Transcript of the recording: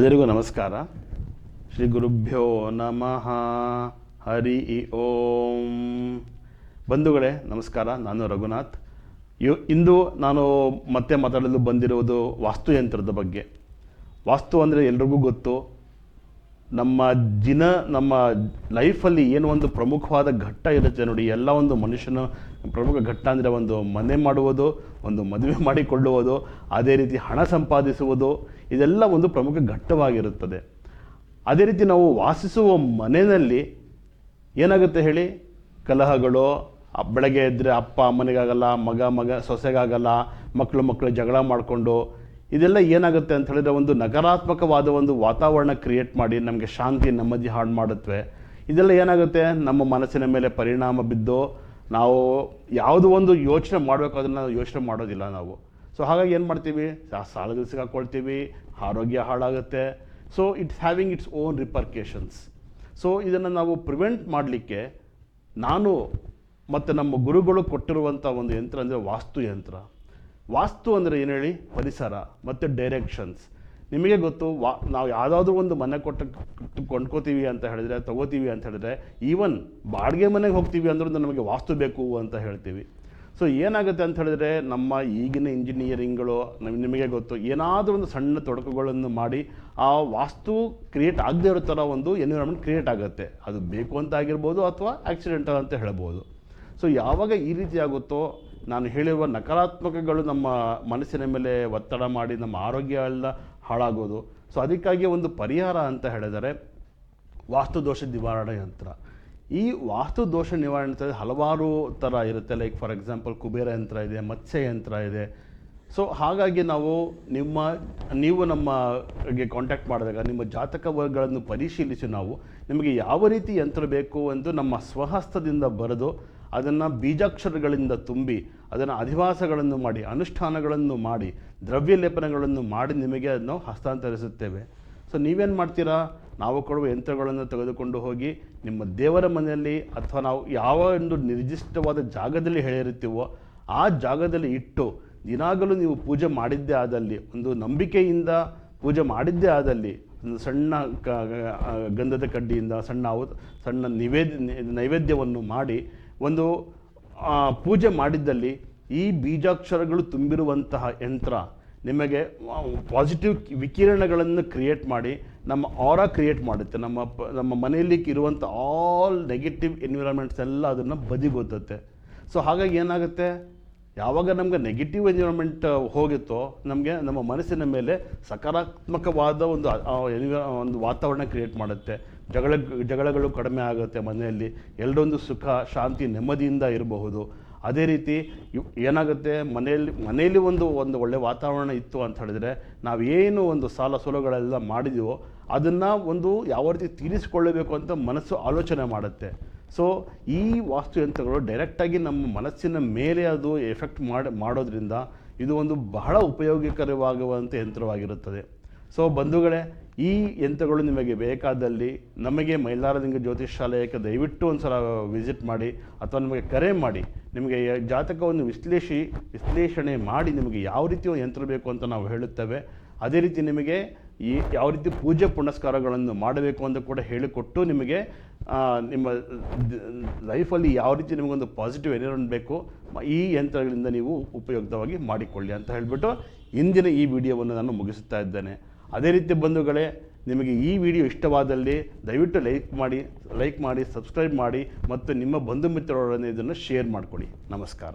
ಎಲ್ಲರಿಗೂ ನಮಸ್ಕಾರ. ಶ್ರೀ ಗುರುಭ್ಯೋ ನಮಃ. ಹರಿ ಓಂ. ಬಂಧುಗಳೇ, ನಮಸ್ಕಾರ. ನಾನು ರಘುನಾಥ್. ಯು, ಇಂದು ನಾನು ಮತ್ತೆ ಮಾತಾಡಲು ಬಂದಿರುವುದು ವಾಸ್ತುಯಂತ್ರದ ಬಗ್ಗೆ. ವಾಸ್ತು ಅಂದರೆ ಎಲ್ರಿಗೂ ಗೊತ್ತು. ನಮ್ಮ ದಿನ, ನಮ್ಮ ಲೈಫಲ್ಲಿ ಏನು ಒಂದು ಪ್ರಮುಖವಾದ ಘಟ್ಟ ಇರುತ್ತೆ ನೋಡಿ. ಎಲ್ಲ ಒಂದು ಮನುಷ್ಯನ ಪ್ರಮುಖ ಘಟ್ಟ ಅಂದರೆ ಒಂದು ಮನೆ ಮಾಡುವುದು, ಒಂದು ಮದುವೆ ಮಾಡಿಕೊಳ್ಳುವುದು, ಅದೇ ರೀತಿ ಹಣ ಸಂಪಾದಿಸುವುದು, ಇದೆಲ್ಲ ಒಂದು ಪ್ರಮುಖ ಘಟ್ಟವಾಗಿರುತ್ತದೆ. ಅದೇ ರೀತಿ ನಾವು ವಾಸಿಸುವ ಮನೆಯಲ್ಲಿ ಏನಾಗುತ್ತೆ ಹೇಳಿ? ಕಲಹಗಳು ಬೆಳಗ್ಗೆ ಎದ್ದರೆ ಅಪ್ಪ ಅಮ್ಮನಿಗಾಗಲ್ಲ, ಮಗ ಮಗ ಸೊಸೆಗಾಗಲ್ಲ ಮಕ್ಕಳು ಮಕ್ಕಳು ಜಗಳ ಮಾಡಿಕೊಂಡು ಇದೆಲ್ಲ ಏನಾಗುತ್ತೆ ಅಂತ ಹೇಳಿದ್ರೆ ಒಂದು ನಕಾರಾತ್ಮಕವಾದ ಒಂದು ವಾತಾವರಣ ಕ್ರಿಯೇಟ್ ಮಾಡಿ ನಮಗೆ ಶಾಂತಿ, ನೆಮ್ಮದಿ ಹಾಳು ಮಾಡುತ್ತವೆ ಇದೆಲ್ಲ ಏನಾಗುತ್ತೆ? ನಮ್ಮ ಮನಸ್ಸಿನ ಮೇಲೆ ಪರಿಣಾಮ ಬಿದ್ದು ನಾವು ಯಾವುದೋ ಒಂದು ಯೋಚನೆ ಮಾಡಬೇಕು, ಅದನ್ನು ಯೋಚನೆ ಮಾಡೋದಿಲ್ಲ ನಾವು. ಸೊ ಹಾಗಾಗಿ ಏನು ಮಾಡ್ತೀವಿ? ಆ ಸಾಲದಲ್ಲಿ ಸಿಗಾಕೊಳ್ತೀವಿ ಆರೋಗ್ಯ ಹಾಳಾಗುತ್ತೆ. So it's having its own repercussions so ಇದನ್ನು ನಾವು ಪ್ರಿವೆಂಟ್ ಮಾಡಲಿಕ್ಕೆ ನಾನು ಮತ್ತು ನಮ್ಮ ಗುರುಗಳು ಕೊಟ್ಟಿರುವಂಥ ಒಂದು ಯಂತ್ರ ಅಂದರೆ ವಾಸ್ತು ಯಂತ್ರ ವಾಸ್ತು ಅಂದರೆ ಏನು ಹೇಳಿ? ಪರಿಸರ ಮತ್ತು ಡೈರೆಕ್ಷನ್ಸ್ ನಿಮಗೆ ಗೊತ್ತು, ವಾ, ನಾವು ಯಾವುದಾದ್ರೂ ಒಂದು ಮನೆ ಕೊಟ್ಟು, ಕೊಂಡ್ಕೋತೀವಿ ಅಂತ ಹೇಳಿದ್ರೆ, ತಗೋತೀವಿ ಅಂತ ಹೇಳಿದ್ರೆ ಈವನ್ ಬಾಡಿಗೆ ಮನೆಗೆ ಹೋಗ್ತೀವಿ ಅಂದ್ರೂ ನಮಗೆ ವಾಸ್ತು ಬೇಕು ಅಂತ ಹೇಳ್ತೀವಿ. ಸೊ ಏನಾಗುತ್ತೆ ಅಂತ ಹೇಳಿದ್ರೆ, ನಮ್ಮ ಈಗಿನ ಇಂಜಿನಿಯರಿಂಗ್ಗಳು ನಮ್- ನಿಮಗೆ ಗೊತ್ತು, ಏನಾದರೂ ಒಂದು ಸಣ್ಣ ತೊಡಕುಗಳನ್ನು ಮಾಡಿ, ಆ ವಾಸ್ತು ಕ್ರಿಯೇಟ್ ಆಗದೇ ಇರೋ ಥರ ಒಂದು ಎನ್ವಿರಾನ್ಮೆಂಟ್ ಕ್ರಿಯೇಟ್ ಆಗುತ್ತೆ. ಅದು ಬೇಕು ಅಂತ ಆಗಿರ್ಬೋದು ಅಥವಾ ಆಕ್ಸಿಡೆಂಟಲ್ ಅಂತ ಹೇಳ್ಬೋದು. ಸೊ ಯಾವಾಗ ಈ ರೀತಿ ಆಗುತ್ತೋ ನಾನು ಹೇಳಿರುವ ನಕಾರಾತ್ಮಕಗಳು ನಮ್ಮ ಮನಸ್ಸಿನ ಮೇಲೆ ಒತ್ತಡ ಮಾಡಿ ನಮ್ಮ ಆರೋಗ್ಯ ಎಲ್ಲ ಹಾಳಾಗೋದು. ಸೊ ಅದಕ್ಕಾಗಿ ಒಂದು ಪರಿಹಾರ ಅಂತ ಹೇಳಿದರೆ ವಾಸ್ತುದೋಷ ನಿವಾರಣೆ ಯಂತ್ರ. ಈ ವಾಸ್ತು ದೋಷ ನಿವಾರಣೆ ಯಂತ್ರ ಹಲವಾರು ಥರ ಇರುತ್ತೆ. ಲೈಕ್ ಫಾರ್ ಎಕ್ಸಾಂಪಲ್ ಕುಬೇರ ಯಂತ್ರ ಇದೆ, ಮತ್ಸ್ಯ ಯಂತ್ರ ಇದೆ. ಸೊ ಹಾಗಾಗಿ ನಾವು ನಿಮ್ಮ, ನೀವು ನಮಗೆ ಕಾಂಟ್ಯಾಕ್ಟ್ ಮಾಡಿದಾಗ, ನಿಮ್ಮ ಜಾತಕಗಳನ್ನು ಪರಿಶೀಲಿಸಿ ನಾವು ನಿಮಗೆ ಯಾವ ರೀತಿ ಯಂತ್ರ ಬೇಕು ಎಂದು ನಮ್ಮ ಸ್ವಹಸ್ತದಿಂದ ಬರೆದು ಅದನ್ನು ಬೀಜಾಕ್ಷರಗಳಿಂದ ತುಂಬಿ, ಅದನ್ನು ಅಧಿವಾಸಗಳನ್ನು ಮಾಡಿ, ಅನುಷ್ಠಾನಗಳನ್ನು ಮಾಡಿ ದ್ರವ್ಯ ಲೇಪನಗಳನ್ನು ಮಾಡಿ ನಿಮಗೆ ಅದನ್ನು ಹಸ್ತಾಂತರಿಸುತ್ತೇವೆ. ಸೊ ನೀವೇನು ಮಾಡ್ತೀರಾ? ನಾವು ಕೊಡುವ ಯಂತ್ರಗಳನ್ನು ತೆಗೆದುಕೊಂಡು ಹೋಗಿ ನಿಮ್ಮ ದೇವರ ಮನೆಯಲ್ಲಿ ಅಥವಾ ನಾವು ಯಾವ ಒಂದು ನಿರ್ದಿಷ್ಟವಾದ ಜಾಗದಲ್ಲಿ ಹೇಳಿರುತ್ತೀವೋ, ಆ ಜಾಗದಲ್ಲಿ ಇಟ್ಟು ದಿನಾಗಲೂ ನೀವು ಪೂಜೆ ಮಾಡಿದ್ದೇ ಆದಲ್ಲಿ, ಒಂದು ನಂಬಿಕೆಯಿಂದ ಪೂಜೆ ಮಾಡಿದ್ದೇ ಆದಲ್ಲಿ, ಒಂದು ಸಣ್ಣ ಗಂಧದ ಕಡ್ಡಿಯಿಂದ, ಸಣ್ಣ ಸಣ್ಣ ನಿವೇದ್ಯ, ನೈವೇದ್ಯವನ್ನು ಮಾಡಿ ಒಂದು ಪೂಜೆ ಮಾಡಿದ್ದಲ್ಲಿ ಈ ಬೀಜಾಕ್ಷರಗಳು ತುಂಬಿರುವಂತಹ ಯಂತ್ರ ನಿಮಗೆ ಪಾಸಿಟಿವ್ ವಿಕಿರಣಗಳನ್ನು ಕ್ರಿಯೇಟ್ ಮಾಡಿ, ನಮ್ಮ ಆರ ಕ್ರಿಯೇಟ್ ಮಾಡುತ್ತೆ. ನಮ್ಮ ನಮ್ಮ ಮನೆಯಲ್ಲಿ ಇರುವಂಥ ಆಲ್ ನೆಗೆಟಿವ್ ಎನ್ವಿರಾನ್ಮೆಂಟ್ಸ್ ಎಲ್ಲ ಅದನ್ನು ಬದಿಗೊತ್ತುತ್ತೆ. ಸೊ ಹಾಗಾಗಿ ಏನಾಗುತ್ತೆ? ಯಾವಾಗ ನಮಗೆ ನೆಗೆಟಿವ್ ಎನ್ವಿರಾನ್ಮೆಂಟ್ ಹೋಗುತ್ತೋ, ನಮಗೆ ನಮ್ಮ ಮನಸ್ಸಿನ ಮೇಲೆ ಸಕಾರಾತ್ಮಕವಾದ ಒಂದು ಒಂದು ವಾತಾವರಣ ಕ್ರಿಯೇಟ್ ಮಾಡುತ್ತೆ. ಜಗಳ, ಜಗಳಗಳು ಕಡಿಮೆ ಆಗುತ್ತೆ ಮನೆಯಲ್ಲಿ. ಎಲ್ಲರೊಂದು ಸುಖ, ಶಾಂತಿ, ನೆಮ್ಮದಿಯಿಂದ ಇರಬಹುದು. ಅದೇ ರೀತಿ ಏನಾಗುತ್ತೆ, ಮನೆಯಲ್ಲಿ ಮನೆಯಲ್ಲಿ ಒಂದು ಒಂದು ಒಳ್ಳೆಯ ವಾತಾವರಣ ಇತ್ತು ಅಂತ ಹೇಳಿದ್ರೆ ಏನು ಒಂದು ಸಾಲ ಸೋಲಗಳೆಲ್ಲ ಮಾಡಿದೀವೋ, ಅದನ್ನು ಒಂದು ಯಾವ ರೀತಿ ತೀರಿಸಿಕೊಳ್ಳಬೇಕು ಅಂತ ಮನಸ್ಸು ಆಲೋಚನೆ ಮಾಡುತ್ತೆ. ಸೊ ಈ ವಾಸ್ತುಯಂತ್ರಗಳು ಡೈರೆಕ್ಟಾಗಿ ನಮ್ಮ ಮನಸ್ಸಿನ ಮೇಲೆ ಅದು ಎಫೆಕ್ಟ್ ಮಾಡಿ, ಮಾಡೋದ್ರಿಂದ ಇದು ಒಂದು ಬಹಳ ಉಪಯೋಗಕರವಾಗುವಂಥ ಯಂತ್ರವಾಗಿರುತ್ತದೆ. ಸೊ ಬಂಧುಗಳೇ, ಈ ಯಂತ್ರಗಳು ನಿಮಗೆ ಬೇಕಾದಲ್ಲಿ ನಮಗೆ ಮೈಲಾರಲಿಂಗ ಜ್ಯೋತಿಷ್ ಶಾಲೆಯಕ್ಕೆ ದಯವಿಟ್ಟು ಒಂದು ಸಲ ವಿಸಿಟ್ ಮಾಡಿ ಅಥವಾ ನಿಮಗೆ ಕರೆ ಮಾಡಿ, ನಿಮಗೆ ಜಾತಕವನ್ನು ವಿಶ್ಲೇಷಿ, ವಿಶ್ಲೇಷಣೆ ಮಾಡಿ ನಿಮಗೆ ಯಾವ ರೀತಿಯ ಯಂತ್ರ ಬೇಕು ಅಂತ ನಾವು ಹೇಳುತ್ತೇವೆ. ಅದೇ ರೀತಿ ನಿಮಗೆ ಈ ಯಾವ ರೀತಿ ಪೂಜೆ ಪುನಸ್ಕಾರಗಳನ್ನು ಮಾಡಬೇಕು ಅಂತ ಕೂಡ ಹೇಳಿಕೊಟ್ಟು ನಿಮಗೆ ನಿಮ್ಮ ಲೈಫಲ್ಲಿ ಯಾವ ರೀತಿ ನಿಮಗೊಂದು ಪಾಸಿಟಿವ್ ಎನರ್ನ್ ಬೇಕು, ಈ ಯಂತ್ರಗಳಿಂದ ನೀವು ಉಪಯುಕ್ತವಾಗಿ ಮಾಡಿಕೊಳ್ಳಿ ಅಂತ ಹೇಳಿಬಿಟ್ಟು ಇಂದಿನ ಈ ವಿಡಿಯೋವನ್ನು ನಾನು ಮುಗಿಸುತ್ತಾ ಇದ್ದೇನೆ. ಅದೇ ರೀತಿ ಬಂಧುಗಳೇ, ನಿಮಗೆ ಈ ವಿಡಿಯೋ ಇಷ್ಟವಾದಲ್ಲಿ ದಯವಿಟ್ಟು ಲೈಕ್ ಮಾಡಿ ಲೈಕ್ ಮಾಡಿ, ಸಬ್ಸ್ಕ್ರೈಬ್ ಮಾಡಿ ಮತ್ತು ನಿಮ್ಮ ಬಂಧು ಮಿತ್ರರೊಡನೆ ಇದನ್ನು ಶೇರ್ ಮಾಡಿಕೊಡಿ ನಮಸ್ಕಾರ.